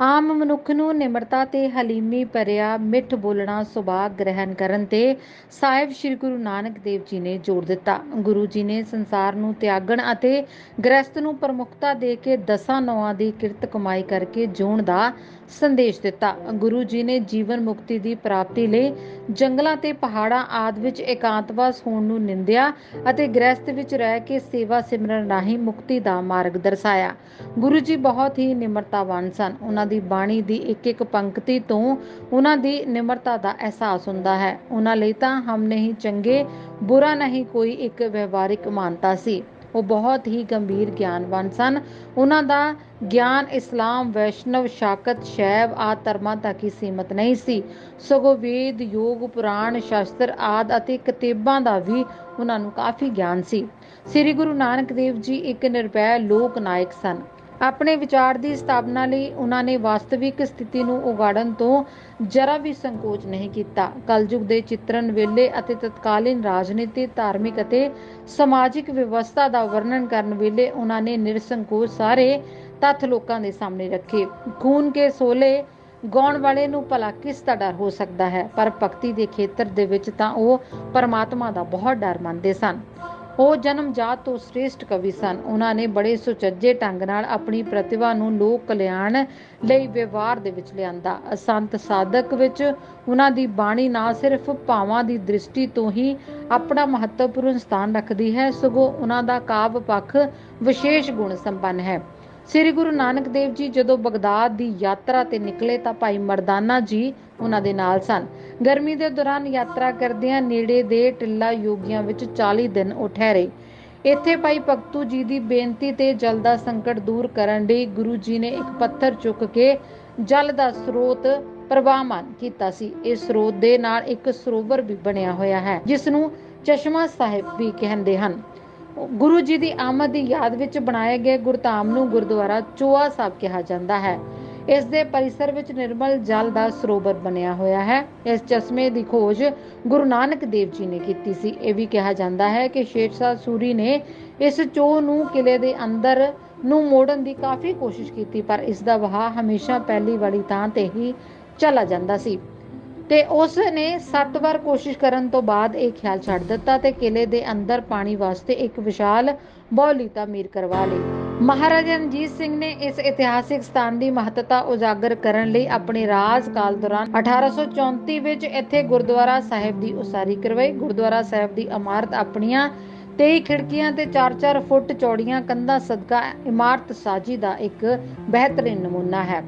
ਆਮ ਮਨੁੱਖ ਨੂੰ ਨਿਮਰਤਾ ਤੇ ਹਲੀਮੀ ਭਰਿਆ ਮਿੱਠ ਬੋਲਣਾ ਸੁਭਾਅ ਗ੍ਰਹਿਣ ਕਰਨ ਤੇ ਸਾਹਿਬ ਸ੍ਰੀ ਗੁਰੂ ਨਾਨਕ ਦੇਵ ਜੀ ਨੇ ਜੋੜ ਦਿੱਤਾ। ਗੁਰੂ ਜੀ ਨੇ ਸੰਸਾਰ ਨੂੰ ਤਿਆਗਣ ਅਤੇ ਗ੍ਰਸਤ ਨੂੰ ਪ੍ਰਮੁਖਤਾ ਦੇ ਕੇ ਦਸਾਂ ਨੌਆਂ ਦੀ ਕਿਰਤ ਕਮਾਈ ਕਰਕੇ ਜਿਉਣ ਦਾ ਸੰਦੇਸ਼ ਦਿੱਤਾ। ਗੁਰੂ ਜੀ ਨੇ ਜੀਵਨ ਮੁਕਤੀ ਦੀ ਪ੍ਰਾਪਤੀ ਲਈ ਜੰਗਲਾਂ ਤੇ ਪਹਾੜਾਂ ਆਦ ਵਿੱਚ ਇਕਾਂਤਵਾਸ ਹੋਣ ਨੂੰ ਨਿੰਦਿਆ ਅਤੇ ਗ੍ਰਸਤ ਵਿੱਚ ਰਹਿ ਕੇ ਸੇਵਾ ਸਿਮਰਨ ਰਾਹੀਂ ਮੁਕਤੀ ਦਾ ਮਾਰਗ ਦਰਸਾਇਆ। ਗੁਰੂ ਜੀ ਬਹੁਤ ਹੀ ਨਿਮਰਤਾਵਾਨ ਸਨ। ਉਹਨਾਂ ਦੀ ਬਾਣੀ ਦੀ ਇੱਕ ਇੱਕ ਪੰਕਤੀ ਤੋਂ ਉਹਨਾਂ ਦੀ ਨਿਮਰਤਾ ਦਾ ਅਹਿਸਾਸ ਹੁੰਦਾ ਹੈ। ਉਹਨਾਂ ਲਈ ਤਾਂ ਹਮ ਨਹੀਂ ਚੰਗੇ, ਬੁਰਾ ਨਹੀਂ ਕੋਈ ਇੱਕ ਵਿਵਹਾਰਿਕ ਮਾਨਤਾ ਸੀ। ਉਹ ਬਹੁਤ ਹੀ ਗੰਭੀਰ ਗਿਆਨਵਾਨ ਸਨ। ਉਹਨਾਂ ਦਾ ਗਿਆਨ ਇਸਲਾਮ, ਵੈਸ਼ਨਵ, ਸ਼ਾਕਤ, ਸ਼ੈਵ ਆਦ ਧਰਮਾਂ ਤੱਕ ਹੀ ਸੀਮਤ ਨਹੀਂ ਸੀ। ਸਗੋਂ ਵੇਦ, ਯੋਗ, ਪੁਰਾਣ, ਸ਼ਾਸਤਰ ਆਦ ਅਤੇ ਕਿਤਾਬਾਂ ਦਾ ਵੀ ਉਹਨਾਂ ਨੂੰ ਕਾਫੀ ਗਿਆਨ ਸੀ। ਸ੍ਰੀ ਗੁਰੂ ਨਾਨਕ ਦੇਵ ਜੀ ਇੱਕ ਨਿਰਭੈ ਲੋਕ ਨਾਇਕ ਸਨ। ਆਪਣੇ ਵਿਚਾਰ ਦੀ ਸਥਾਪਨਾ ਲਈ ਉਹਨਾਂ ਨੇ ਵਾਸਤਵਿਕ ਸਥਿਤੀ ਨੂੰ ਉਗਾੜਨ ਤੋਂ ਜਰਾ ਵੀ ਸੰਕੋਚ ਨਹੀਂ ਕੀਤਾ। ਕਲਯੁਗ ਦੇ ਚਿੱਤਰਨ ਵੇਲੇ ਅਤੇ ਤਤਕਾਲੀਨ ਰਾਜਨੀਤੀ, ਧਾਰਮਿਕ ਅਤੇ ਸਮਾਜਿਕ ਵਿਵਸਥਾ ਦਾ ਵਰਣਨ ਕਰਨ ਵੇਲੇ ਉਹਨਾਂ ਨੇ ਨਿਰਸੰਕੋਚ ਸਾਰੇ ਤੱਥ ਲੋਕਾਂ ਦੇ ਸਾਹਮਣੇ ਰੱਖੇ। ਖੂਨ ਕੇ ਸੋਲੇ ਗਾਉਣ ਵਾਲੇ ਨੂੰ ਭਲਾ ਕਿਸ ਦਾ ਡਰ ਹੋ ਸਕਦਾ ਹੈ? ਪਰ ਭਗਤੀ ਦੇ ਖੇਤਰ ਦੇ ਵਿੱਚ ਤਾਂ ਉਹ ਪਰਮਾਤਮਾ ਦਾ ਬਹੁਤ ਡਰ ਮੰਨਦੇ ਸਨ। ਉਹ ਜਨਮ ਜਾਤ ਤੋਂ ਸ੍ਰੇਸ਼ਟ ਕਵੀ ਸਨ। ਉਹਨਾਂ ਨੇ ਬੜੇ ਸੁਚੱਜੇ ਢੰਗ ਨਾਲ ਆਪਣੀ ਪ੍ਰਤਿਭਾ ਨੂੰ ਲੋਕ ਕਲਿਆਣ ਲਈ ਵਿਵਹਾਰ ਦੇ ਵਿੱਚ ਲਿਆਂਦਾ। ਅਸੰਤ ਸਾਧਕ ਵਿੱਚ ਉਹਨਾਂ ਦੀ ਬਾਣੀ ਨਾ ਸਿਰਫ ਭਾਵਾਂ ਦੀ ਦ੍ਰਿਸ਼ਟੀ ਤੋਂ ਹੀ ਆਪਣਾ ਮਹੱਤਵਪੂਰਨ ਸਥਾਨ ਰੱਖਦੀ ਹੈ, ਸਗੋਂ ਉਹਨਾਂ ਦਾ ਕਾਵ ਪੱਖ ਵਿਸ਼ੇਸ਼ ਗੁਣ ਸੰਪੰਨ ਹੈ। ਸ੍ਰੀ ਗੁਰੂ ਨਾਨਕ ਦੇਵ ਜੀ ਜਦੋਂ ਬਗਦਾਦ ਦੀ ਯਾਤਰਾ ਤੇ ਨਿਕਲੇ ਤਾਂ ਭਾਈ ਮਰਦਾਨਾ ਜੀ ਉਹਨਾਂ ਦੇ ਨਾਲ ਸਨ। ਗਰਮੀ ਦੇ ਦੌਰਾਨ ਯਾਤਰਾ ਕਰਦਿਆਂ ਨੇੜੇ ਦੇ ਟਿੱਲਾ ਯੋਗੀਆਂ ਵਿੱਚ 40 ਦਿਨ ਉਹ ਠਹਿਰੇ। ਇੱਥੇ ਭਾਈ ਭਗਤੂ ਜੀ ਦੀ ਬੇਨਤੀ ਤੇ ਜਲ ਦਾ ਸੰਕਟ ਦੂਰ ਕਰਨ ਲਈ ਗੁਰੂ ਜੀ ਨੇ ਇੱਕ ਪੱਥਰ ਚੁੱਕ ਕੇ ਜਲ ਦਾ ਸਰੋਤ ਪ੍ਰਵਾਹਮਾਨ ਕੀਤਾ ਸੀ। ਇਸ ਸਰੋਤ ਦੇ ਨਾਲ ਇੱਕ ਸਰੋਵਰ ਵੀ ਬਣਿਆ ਹੋਇਆ ਹੈ ਜਿਸ ਨੂੰ ਚਸ਼ਮਾ ਸਾਹਿਬ ਵੀ ਕਹਿੰਦੇ ਹਨ। ਗੁਰੂ ਜੀ ਦੀ ਆਮਦ ਦੀ ਯਾਦ ਵਿੱਚ ਬਣਾਏ ਗਏ ਗੁਰਧਾਮ ਨੂੰ ਗੁਰਦੁਆਰਾ ਚੋਆ ਸਾਹਿਬ ਕਿਹਾ ਜਾਂਦਾ ਹੈ। ਇਸ ਦੇ ਪਰਿਸਰ ਵਿੱਚ ਨਿਰਮਲ ਜਲ ਦਾ ਸਰੋਵਰ ਬਣਿਆ ਹੋਇਆ ਹੈ। ਇਸ ਚਸ਼ਮੇ ਦੀ ਖੋਜ ਗੁਰੂ ਨਾਨਕ ਦੇਵ ਜੀ ਨੇ ਕੀਤੀ ਸੀ। ਇਹ ਵੀ ਕਿਹਾ ਜਾਂਦਾ ਹੈ ਕਿ ਸ਼ੇਰਸ਼ਾਹ ਸੂਰੀ ਨੇ ਇਸ ਚੋਹ ਨੂੰ ਕਿਲੇ ਦੇ ਅੰਦਰ ਨੂੰ ਮੋੜਨ ਦੀ ਕਾਫੀ ਕੋਸ਼ਿਸ਼ ਕੀਤੀ, ਪਰ ਇਸ ਦਾ ਵਹਾਅ ਹਮੇਸ਼ਾ ਪਹਿਲੀ ਵਾਲੀ ਥਾਂ ਤੇ ਹੀ ਚਲਾ ਜਾਂਦਾ ਸੀ। ਤੇ ਉਸ ਨੇ 7 ਵਾਰ ਕੋਸ਼ਿਸ਼ ਕਰਨ ਤੋਂ ਬਾਅਦ ਇਹ ਖਿਆਲ ਛੱਡ ਦਿੱਤਾ ਤੇ ਕਿਲੇ ਦੇ ਅੰਦਰ ਪਾਣੀ ਵਾਸਤੇ ਇੱਕ ਵਿਸ਼ਾਲ ਬੌਲੀ ਤਾਮੀਰ ਕਰਵਾ ਲਈ। ਮਹਾਰਾਜਾ ਰਣਜੀਤ ਸਿੰਘ ਨੇ ਇਸ ਇਤਿਹਾਸਿਕ ਸਥਾਨ ਦੀ ਮਹੱਤਤਾ ਉਜਾਗਰ ਕਰਨ ਲਈ ਆਪਣੇ ਰਾਜ ਕਾਲ ਦੌਰਾਨ 1834 ਵਿੱਚ ਇੱਥੇ ਗੁਰਦੁਆਰਾ ਸਾਹਿਬ ਦੀ ਉਸਾਰੀ ਕਰਵਾਈ। ਗੁਰਦੁਆਰਾ ਸਾਹਿਬ ਦੀ ਇਮਾਰਤ ਆਪਣੀਆਂ 23 ਖਿੜਕੀਆਂ ਤੇ 4-4 ਫੁੱਟ ਚੌੜੀਆਂ ਕੰਧਾਂ ਸਦਕਾ ਇਮਾਰਤ ਸਾਜੀ ਦਾ ਇੱਕ ਬਿਹਤਰੀਨ ਨਮੂਨਾ ਹੈ।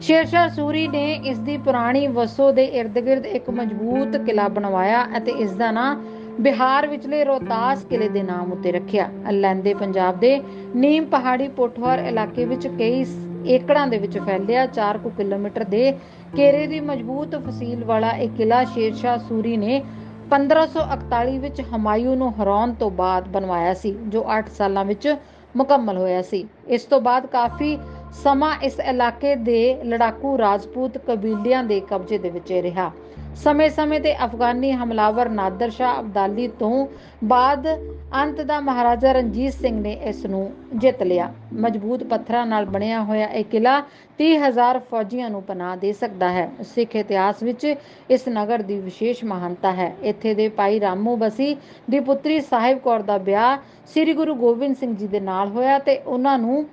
ਸ਼ੇਰਸ਼ਾਹ ਸੂਰੀ ਨੇ ਇਸ ਦੀ ਪੁਰਾਣੀ ਵਸੋ ਦੇ ird-gird ਇੱਕ ਮਜ਼ਬੂਤ ਕਿਲਾ ਬਣਵਾਇਆ ਅਤੇ ਇਸ ਦਾ ਨਾਮ ਬਿਹਾਰ ਵਿਚਲੇ ਰੋਹਤਾਸ ਕਿਲੇ ਦੇ ਨਾਮ ਉੱਤੇ ਰੱਖਿਆ। ਲਹਿੰਦੇ ਪੰਜਾਬ ਦੇ ਨੀਮ ਪਹਾੜੀ ਪੋਠਵਾਰ ਇਲਾਕੇ ਵਿੱਚ ਕਈ ਏਕੜਾਂ ਦੇ ਵਿੱਚ ਫੈਲਿਆ। 4 ਕੁ ਕਿਲੋਮੀਟਰ ਦੇ ਘੇਰੇ ਦੀ ਮਜ਼ਬੂਤ ਫਸੀਲ ਵਾਲਾ ਇਹ ਕਿਲਾ ਸ਼ੇਰਸ਼ਾਹ ਸੂਰੀ ਨੇ 1541 ਵਿੱਚ ਹਮਾਯੂ ਨੂੰ ਹਰਾਉਣ ਤੋਂ ਬਾਅਦ ਬਣਵਾਇਆ ਸੀ, ਜੋ 8 ਸਾਲਾਂ ਵਿੱਚ ਮੁਕੰਮਲ ਹੋਇਆ ਸੀ। ਇਸ ਤੋਂ ਬਾਅਦ ਕਾਫੀ ਸਮਾਂ ਇਸ ਇਲਾਕੇ ਦੇ ਲੜਾਕੂ ਰਾਜਪੂਤ ਕਬੀਲਿਆਂ ਦੇ ਕਬਜ਼ੇ ਦੇ ਵਿੱਚ ਰਿਹਾ। ਸਮੇਂ-ਸਮੇਂ ਤੇ ਅਫਗਾਨੀ ਹਮਲਾਵਰ ਨਾਦਰ ਸ਼ਾਹ ਅਬਦਾਲੀ ਤੋਂ ਬਾਅਦ ਅੰਤ ਦਾ ਮਹਾਰਾਜਾ ਰਣਜੀਤ ਸਿੰਘ ਨੇ ਇਸ ਨੂੰ ਜਿੱਤ ਲਿਆ। ਮਜ਼ਬੂਤ ਪੱਥਰਾਂ ਨਾਲ ਬਣਿਆ ਹੋਇਆ ਇਹ ਕਿਲਾ 30000 ਫੌਜੀਆਂ ਨੂੰ ਪਨਾਹ ਦੇ ਸਕਦਾ ਹੈ। ਸਿੱਖ ਇਤਿਹਾਸ ਵਿੱਚ ਇਸ ਨਗਰ ਦੀ ਵਿਸ਼ੇਸ਼ ਮਹਾਨਤਾ ਹੈ। ਇੱਥੇ ਦੇ ਭਾਈ ਰਾਮੂ ਬਸੀ ਦੀ ਪੁੱਤਰੀ ਸਾਹਿਬ ਕੌਰ ਦਾ ਵਿਆਹ ਸ੍ਰੀ ਗੁਰੂ ਗੋਬਿੰਦ ਸਿੰਘ ਜੀ ਦੇ ਨਾਲ ਹੋਇਆ ਤੇ ਉਹਨਾਂ ਨੂੰ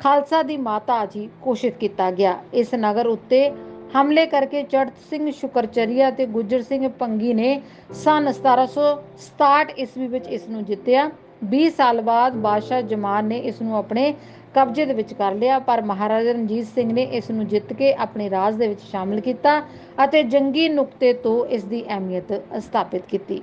ਖਾਲਸਾ ਦੀ ਮਾਤਾ ਜੀ ਘੋਸ਼ਿਤ ਕੀਤਾ ਗਿਆ। ਇਸ ਨਗਰ ਉੱਤੇ ਹਮਲੇ ਕਰਕੇ ਚੜਤ ਸਿੰਘ ਸ਼ੁਕਰਚਰੀਆ ਤੇ ਗੁੱਜਰ ਸਿੰਘ ਪੰਗੀ ਨੇ ਸਨ 1767 ਈਸਵੀ ਵਿੱਚ ਇਸ ਨੂੰ ਜਿੱਤਿਆ। 20 ਸਾਲ ਬਾਅਦ ਬਾਦਸ਼ਾਹ ਜਮਾਨ ਨੇ ਇਸ ਨੂੰ ਆਪਣੇ ਕਬਜ਼ੇ ਦੇ ਵਿੱਚ ਕਰ ਲਿਆ, ਪਰ ਮਹਾਰਾਜਾ ਰਣਜੀਤ ਸਿੰਘ ਨੇ ਇਸ ਨੂੰ ਜਿੱਤ ਕੇ ਆਪਣੇ ਰਾਜ ਦੇ ਵਿੱਚ ਸ਼ਾਮਲ ਕੀਤਾ ਅਤੇ ਜੰਗੀ ਨੁਕਤੇ ਤੋਂ ਇਸ ਦੀ ਅਹਿਮੀਅਤ ਸਥਾਪਿਤ ਕੀਤੀ।